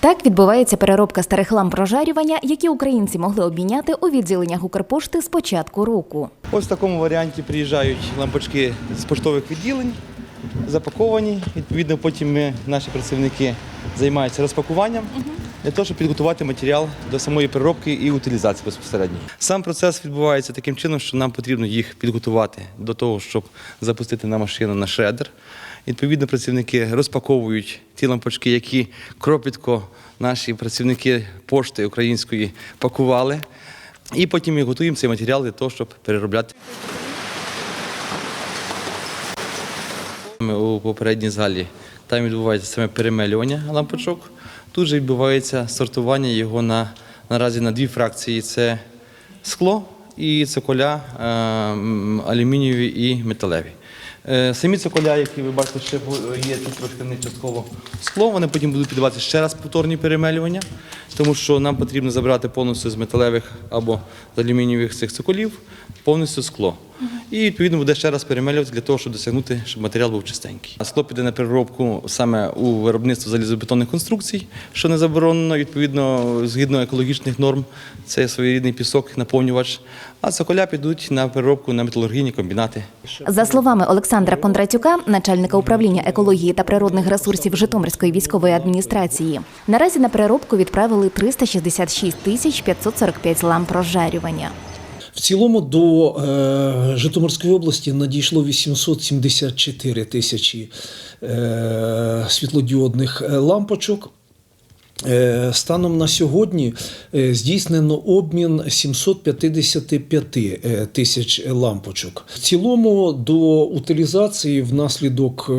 Так відбувається переробка старих ламп прожарювання, які українці могли обміняти у відділеннях Укрпошти з початку року. Ось в такому варіанті приїжджають лампочки з поштових відділень, запаковані. Відповідно, потім ми, наші працівники займаються розпакуванням для того, щоб підготувати матеріал до самої переробки і утилізації безпосередньо. Сам процес відбувається таким чином, що нам потрібно їх підготувати до того, щоб запустити на машину на шредер. Відповідно, працівники розпаковують ті лампочки, які кропітко наші працівники пошти української пакували. І потім ми готуємо цей матеріал для того, щоб переробляти. Ми у попередній залі там відбувається саме перемелювання лампочок. Тут же відбувається сортування його на наразі на дві фракції: це скло і цоколя е, алюмінієві і металеві. Е, Самі цоколя, які ви бачите, ще є тут трошки не частково скло, вони потім будуть піддаватися ще раз повторні перемелювання, тому що нам потрібно забрати повністю з металевих або з алюмінієвих цих цоколів повністю скло. І відповідно буде ще раз перемелювати для того, щоб досягнути, щоб матеріал був чистенький. А Скло піде на переробку саме у виробництво залізобетонних конструкцій, що не заборонено, відповідно, згідно екологічних норм, це своєрідний пісок, наповнювач. А цоколя підуть на переробку на металургійні комбінати. За словами Олександра Кондратюка, начальника управління екології та природних ресурсів Житомирської військової адміністрації, наразі на переробку відправили 366 тисяч 545 ламп прожарювання. В цілому до е, Житомирської області надійшло 874 тисячі е, світлодіодних е, лампочок. Е, Станом на сьогодні е, здійснено обмін 755 е, тисяч лампочок. В цілому до утилізації внаслідок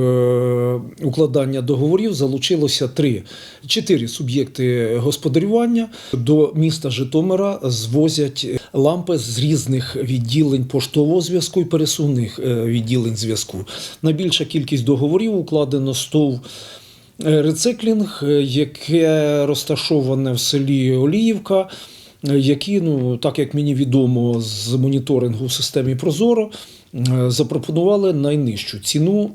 укладання договорів залучилося три чотири суб'єкти господарювання. До міста Житомира звозять лампи з різних відділень поштового зв'язку і пересувних відділень зв'язку. Найбільша кількість договорів укладено 100 Е, Рециклінг, е, яке розташоване в селі Оліївка, е, які, ну так як мені відомо з моніторингу в системі Прозоро, е, запропонували найнижчу ціну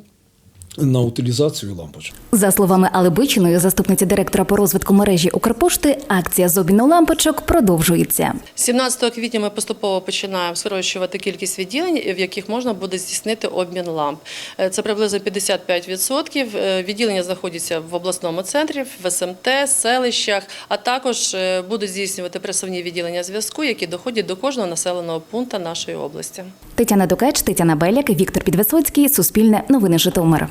на утилізацію лампочок. За словами Алли Бичиної, заступниці директора по розвитку мережі Укрпошти, акція з обміну лампочок продовжується. 17 квітня ми поступово починаємо скорочувати кількість відділень, в яких можна буде здійснити обмін ламп. Е, Це приблизно 55%. Е, Відділення знаходяться в обласному центрі, в СМТ, селищах, а також е, будуть здійснювати пресувні відділення зв'язку, які доходять до кожного населеного пункту нашої області. Тетяна Дукач, Тетяна Беляк, Віктор Підвисоцький, Суспільне, Новини Житомир.